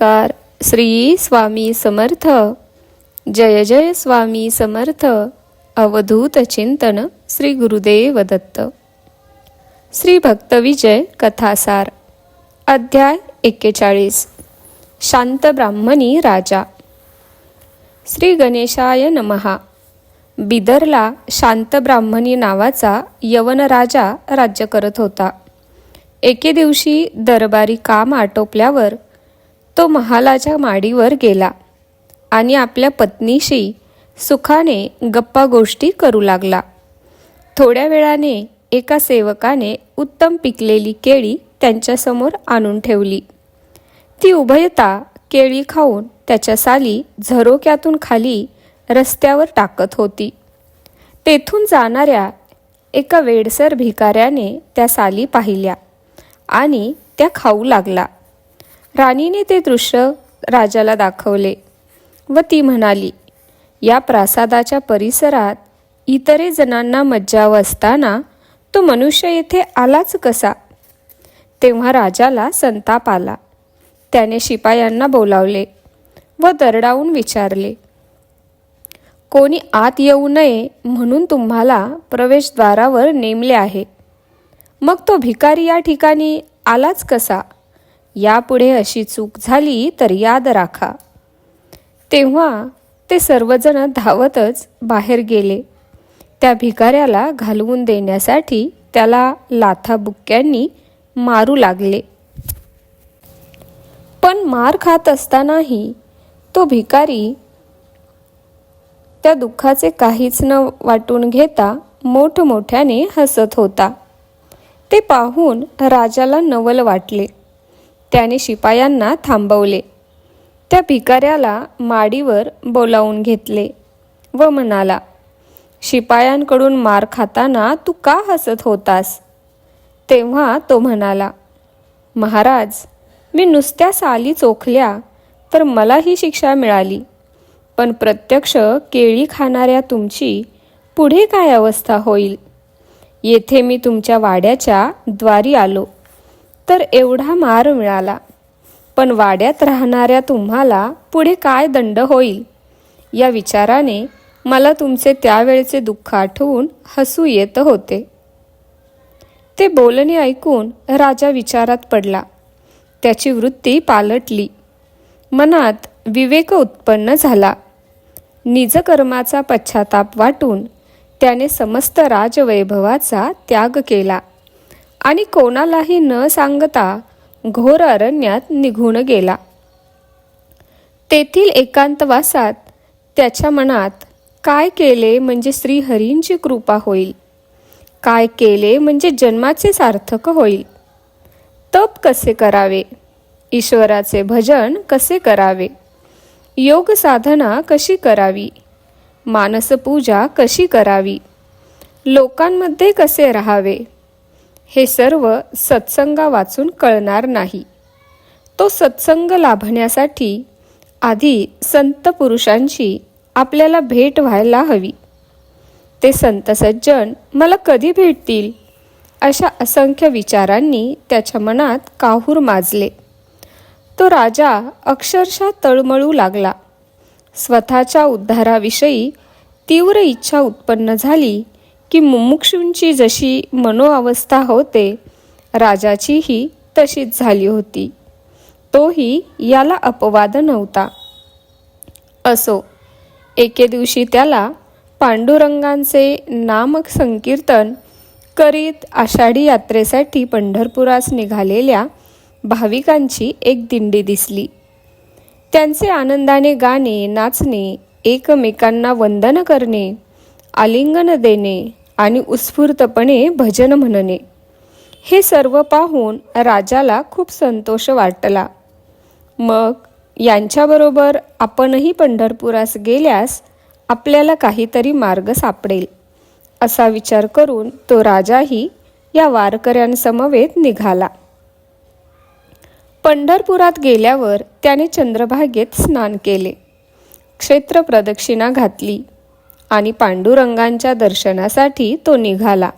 नमस्कार. श्री स्वामी समर्थ. जय जय स्वामी समर्थ. अवधूत चिंतन श्री गुरुदेव दत्त. श्री भक्तविजय कथासार. अध्याय एक्केचाळीस. शांत ब्राह्मणी राजा. श्री गणेशाय नमहा बिदरला शांत ब्राह्मणी नावाचा यवन राजा राज्य करत होता. एके दिवशी दरबारी काम आटोपल्यावर तो महालाच्या माडीवर गेला आणि आपल्या पत्नीशी सुखाने गप्पा गोष्टी करू लागला. थोड्या वेळाने एका सेवकाने उत्तम पिकलेली केळी त्यांच्यासमोर आणून ठेवली. ती उभयता केळी खाऊन त्याच्या साली झरोक्यातून खाली रस्त्यावर टाकत होती. तेथून जाणाऱ्या एका वेडसर भिकाऱ्याने त्या साली पाहिल्या आणि त्या खाऊ लागला. राणीने ते दृश्य राजाला दाखवले व ती म्हणाली या प्रासादाच्या परिसरात इतरे जणांना मज्जाव असताना तो मनुष्य येथे आलाच कसा? तेव्हा राजाला संताप आला. त्याने शिपायांना बोलावले व दरडावून विचारले कोणी आत येऊ नये म्हणून तुम्हाला प्रवेशद्वारावर नेमले आहे. मग तो भिकारी या ठिकाणी आलाच कसा? यापुढे अशी चूक झाली तर याद राखा. तेव्हा ते सर्वजण धावतच बाहेर गेले. त्या भिकाऱ्याला घालवून देण्यासाठी त्याला लाथाबुक्क्यांनी मारू लागले. पण मार खात असतानाही तो भिकारी त्या दुःखाचे काहीच न वाटून घेता मोठमोठ्याने हसत होता. ते पाहून राजाला नवल वाटले. त्याने शिपायांना थांबवले. त्या भिकाऱ्याला माडीवर बोलावून घेतले व म्हणाला शिपायांकडून मार खाताना तू का हसत होतास? तेव्हा तो म्हणाला महाराज मी नुसत्या साली चोखल्या तर मला ही शिक्षा मिळाली पण प्रत्यक्ष केळी खाणाऱ्या तुमची पुढे काय अवस्था होईल? येथे मी तुमच्या वाड्याच्या द्वारी आलो. तर एवढा मार मिळाला. पण वाड्यात राहणाऱ्या तुम्हाला पुढे काय दंड होईल? या विचाराने मला तुमचे त्यावेळचे दुःख आठवून हसू येत होते. ते बोलणे ऐकून राजा विचारात पडला. त्याची वृत्ती पालटली. मनात विवेक उत्पन्न झाला. निजकर्माचा पश्चाताप वाटून त्याने समस्त राजवैभवाचा त्याग केला. आणि कोणालाही न सांगता घोर अरण्यात निघून गेला. तेथील एकांतवासात त्याच्या मनात काय केले म्हणजे श्रीहरींची कृपा होईल? काय केले म्हणजे जन्माचे सार्थक होईल? तप कसे करावे? ईश्वराचे भजन कसे करावे? योग साधना कशी करावी? मानसपूजा कशी करावी? लोकांमध्ये कसे राहावे? हे सर्व सत्संगा वाचून कळणार नाही. तो सत्संग लाभण्यासाठी आधी संत पुरुषांची आपल्याला भेट व्हायला हवी. ते संत सज्जन मला कधी भेटतील? अशा असंख्य विचारांनी त्याच्या मनात काहूर माजले. तो राजा अक्षरशः तळमळू लागला. स्वतःच्या उद्धाराविषयी तीव्र इच्छा उत्पन्न झाली. की मुमुक्षूंची जशी मनोअवस्था होते राजाचीही तशीच झाली होती. तोही याला अपवाद नव्हता. असो एके दिवशी त्याला पांडुरंगांचे नामक संकीर्तन करीत आषाढी यात्रेसाठी पंढरपुरास निघालेल्या भाविकांची एक दिंडी दिसली. त्यांचे आनंदाने गाणे नाचणे एकमेकांना वंदन करणे आलिंगन देणे आणि उत्स्फूर्तपणे भजन म्हणणे. हे सर्व पाहून राजाला खूप संतोष वाटला. मग यांच्याबरोबर आपणही पंढरपुरास गेल्यास आपल्याला काहीतरी मार्ग सापडेल असा विचार करून तो राजाही या वारकऱ्यांसमवेत निघाला. पंढरपुरात गेल्यावर त्याने चंद्रभागेत स्नान केले. क्षेत्र प्रदक्षिणा घातली. आणि पांडुरंगांच्या दर्शनासाठी तो निघाला.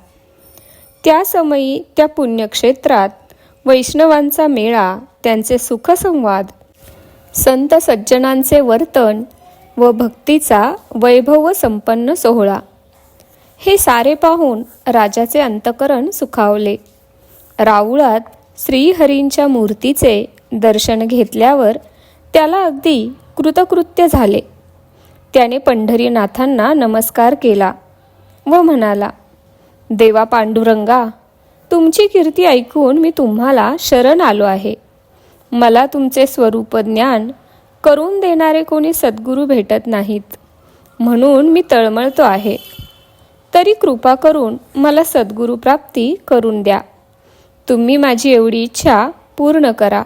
त्या समयी त्या पुण्यक्षेत्रात वैष्णवांचा मेळा त्यांचे सुखसंवाद संत सज्जनांचे वर्तन व भक्तीचा वैभव संपन्न सोहळा हे सारे पाहून राजाचे अंतकरण सुखावले. राऊळात श्रीहरींच्या मूर्तीचे दर्शन घेतल्यावर त्याला अगदी कृतकृत्य झाले. त्याने पंढरीनाथांना नमस्कार केला व म्हणाला देवा पांडुरंगा तुमची कीर्ती ऐकून मी तुम्हाला शरण आलो आहे. मला तुमचे स्वरूप ज्ञान करून देणारे कोणी सद्गुरू भेटत नाहीत. म्हणून मी तळमळतो आहे. तरी कृपा करून मला सद्गुरू प्राप्ती करून द्या. तुम्ही माझी एवढी इच्छा पूर्ण करा.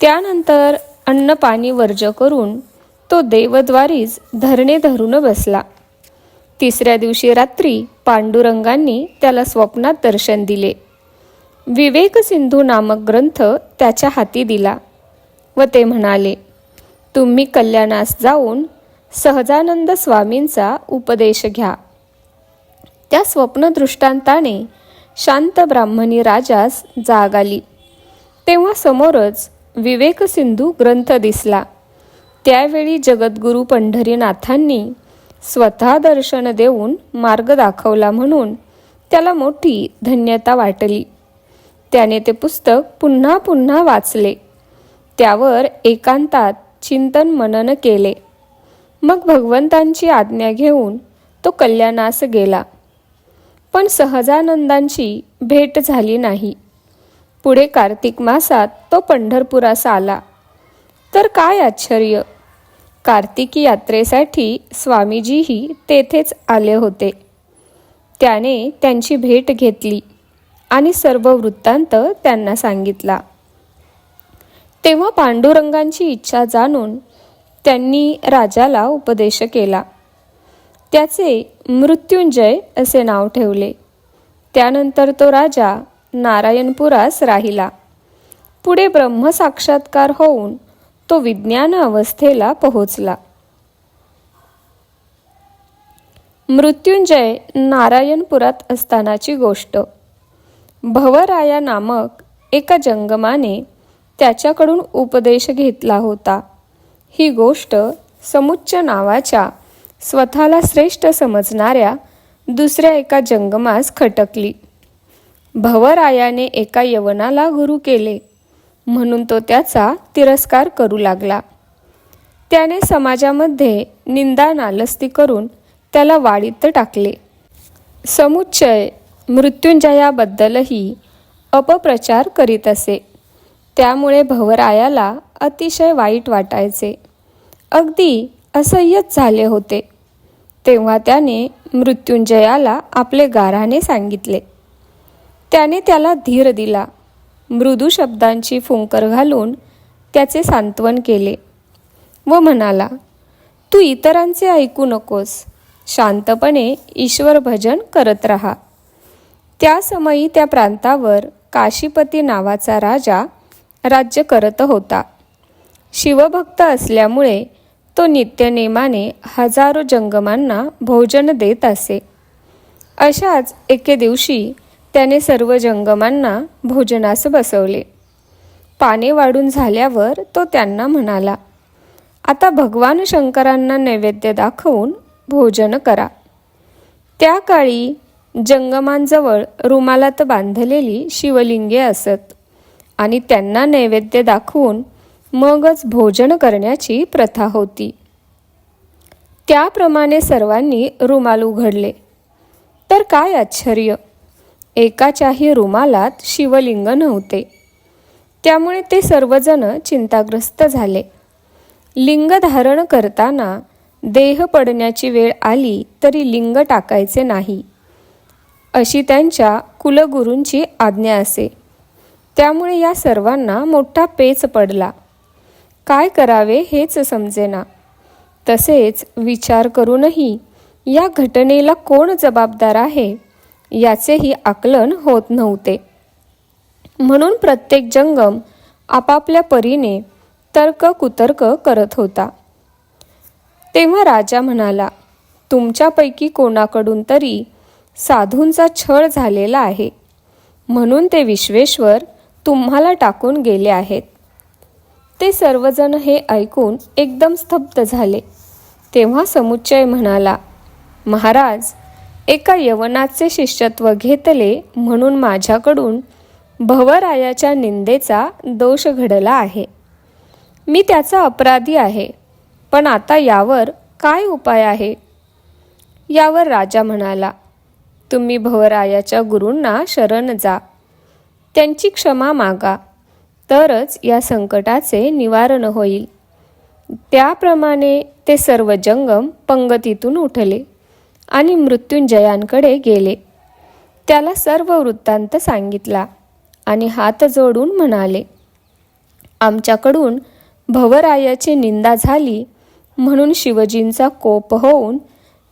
त्यानंतर अन्न पाणी वर्ज करून तो देवद्वारीच धरणे धरून बसला. तिसऱ्या दिवशी रात्री पांडुरंगांनी त्याला स्वप्नात दर्शन दिले. विवेक सिंधू नामक ग्रंथ त्याच्या हाती दिला व ते म्हणाले तुम्ही कल्याणास जाऊन सहजानंद स्वामींचा उपदेश घ्या. त्या स्वप्नदृष्टांताने शांत ब्राह्मणी राजास जाग आली. तेव्हा समोरच विवेक सिंधू ग्रंथ दिसला. त्यावेळी जगद्गुरू पंढरीनाथांनी स्वतः दर्शन देऊन मार्ग दाखवला म्हणून त्याला मोठी धन्यता वाटली. त्याने ते पुस्तक पुन्हा पुन्हा वाचले. त्यावर एकांतात चिंतन मनन केले. मग भगवंतांची आज्ञा घेऊन तो कल्याणास गेला. पण सहजानंदांची भेट झाली नाही. पुढे कार्तिक मासात तो पंढरपुरास आला. तर काय आश्चर्य? कार्तिकी यात्रेसाठी स्वामीजीही तेथेच आले होते. त्याने त्यांची भेट घेतली आणि सर्व वृत्तांत त्यांना सांगितला. तेव्हा पांडुरंगांची इच्छा जाणून त्यांनी राजाला उपदेश केला. त्याचे मृत्युंजय असे नाव ठेवले. त्यानंतर तो राजा नारायणपुरास राहिला. पुढे ब्रह्मसाक्षात्कार होऊन तो विज्ञान अवस्थेला पोहोचला. मृत्युंजय नारायणपुरात असतानाची गोष्ट. भवराया नामक एका जंगमाने त्याच्याकडून उपदेश घेतला होता. ही गोष्ट समुच्च नावाच्या स्वतःला श्रेष्ठ समजणाऱ्या दुसऱ्या एका जंगमास खटकली. भवरायाने एका यवनाला गुरु केले. म्हणून तो त्याचा तिरस्कार करू लागला. त्याने समाजामध्ये निंदा नालस्ती करून त्याला वाढीत टाकले. समुच्चय मृत्युंजयाबद्दलही अपप्रचार करीत असे. त्यामुळे भवरायाला अतिशय वाईट वाटायचे. अगदी असह्यच झाले होते. तेव्हा त्याने मृत्युंजयाला आपले गाराने सांगितले. त्याने त्याला धीर दिला. मृदू शब्दांची फुंकर घालून त्याचे सांत्वन केले व म्हणाला तू इतरांचे ऐकू नकोस. शांतपणे ईश्वर भजन करत राहा. त्या समयी त्या प्रांतावर काशीपती नावाचा राजा राज्य करत होता. शिवभक्त असल्यामुळे तो नित्यनेमाने हजारो जंगमांना भोजन देत असे. अशाच एके दिवशी त्याने सर्व जंगमांना भोजनास बसवले. पाने वाढून झाल्यावर तो त्यांना म्हणाला आता भगवान शंकरांना नैवेद्य दाखवून भोजन करा. त्या काळी जंगमांजवळ रुमालात बांधलेली शिवलिंगे असत आणि त्यांना नैवेद्य दाखवून मगच भोजन करण्याची प्रथा होती. त्याप्रमाणे सर्वांनी रुमाल उघडले. तर काय आश्चर्य! एकाच्याही रुमालात शिवलिंग नव्हते. त्यामुळे ते सर्वजण चिंताग्रस्त झाले. लिंग धारण करताना देह पडण्याची वेळ आली तरी लिंग टाकायचे नाही. अशी त्यांच्या कुलगुरूंची आज्ञा असे. त्यामुळे या सर्वांना मोठा पेच पडला. काय करावे हेच समजेना. तसेच विचार करूनही या घटनेला कोण जबाबदार आहे? याचेही आकलन होत नव्हते. म्हणून प्रत्येक जंगम आपापल्या परीने तर्क कुतर्क करत होता. तेव्हा राजा म्हणाला तुमच्यापैकी कोणाकडून तरी साधूंचा छळ झालेला आहे. म्हणून ते विश्वेश्वर तुम्हाला टाकून गेले आहेत. ते सर्वजण हे ऐकून एकदम स्तब्ध झाले. तेव्हा समुच्चय म्हणाला महाराज एका यवनाचे शिष्यत्व घेतले म्हणून माझ्याकडून भवरायाच्या निंदेचा दोष घडला आहे. मी त्याचा अपराधी आहे पण आता यावर काय उपाय आहे? यावर राजा म्हणाला तुम्ही भवरायाच्या गुरूंना शरण जा. त्यांची क्षमा मागा. तरच या संकटाचे निवारण होईल. त्याप्रमाणे ते सर्व जंगम पंगतीतून उठले. आणि मृत्युंजयांकडे गेले. त्याला सर्व वृत्तांत सांगितला आणि हात जोडून म्हणाले आमच्याकडून भवरायाची निंदा झाली म्हणून शिवजींचा कोप होऊन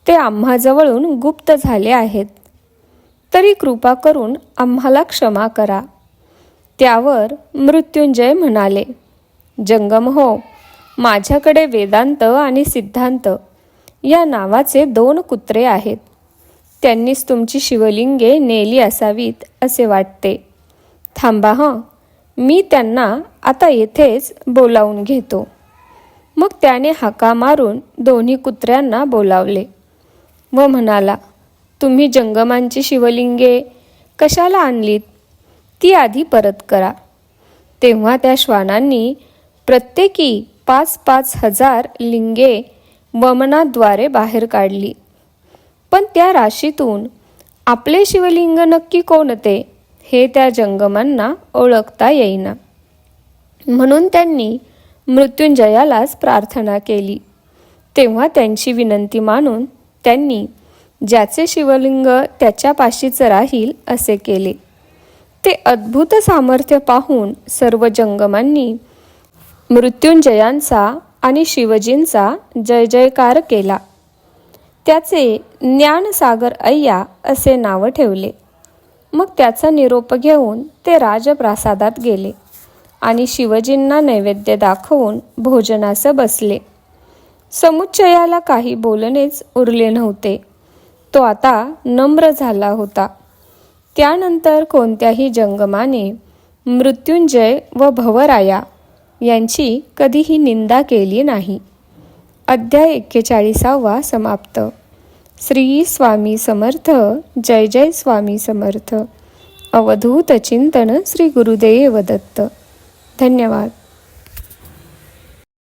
ते आम्हाजवळून गुप्त झाले आहेत. तरी कृपा करून आम्हाला क्षमा करा. त्यावर मृत्युंजय म्हणाले जंगम हो माझ्याकडे वेदांत आणि सिद्धांत या नावाचे दोन कुत्रे आहेत. त्यांनीच तुमची शिवलिंगे नेली असावीत असे वाटते. थांबा हं. मी त्यांना आता येथेच बोलावून घेतो. मग त्याने हाका मारून दोन्ही कुत्र्यांना बोलावले. व म्हणाला तुम्ही जंगमांची शिवलिंगे कशाला आणलीत? ती आधी परत करा. तेव्हा त्या श्वानांनी प्रत्येकी पाच पाच हजार लिंगे वमनाद्वारे बाहेर काढली. पण त्या राशीतून आपले शिवलिंग नक्की कोणते हे त्या जंगमांना ओळखता येईना. म्हणून त्यांनी मृत्युंजयालाच प्रार्थना केली. तेव्हा त्यांची विनंती मानून त्यांनी ज्याचे शिवलिंग त्याच्यापाशीच राहील असे केले. ते अद्भुत सामर्थ्य पाहून सर्व जंगमांनी मृत्युंजयांचा आणि शिवजींचा जय जयकार केला. त्याचे ज्ञानसागर अय्या असे नाव ठेवले. मग त्याचा निरोप घेऊन ते राजप्रासादात गेले आणि शिवजींना नैवेद्य दाखवून भोजनास बसले. समुच्चयाला काही बोलणेच उरले नव्हते. तो आता नम्र झाला होता. त्यानंतर कोणत्याही जंगमाने मृत्युंजय व भवराया यांची कधीही निंदा केली नाही. अध्याय एक्केचाळीसावा समाप्त. श्री स्वामी समर्थ जय जय स्वामी समर्थ. अवधूत चिंतन श्री गुरुदेव दत्त. धन्यवाद.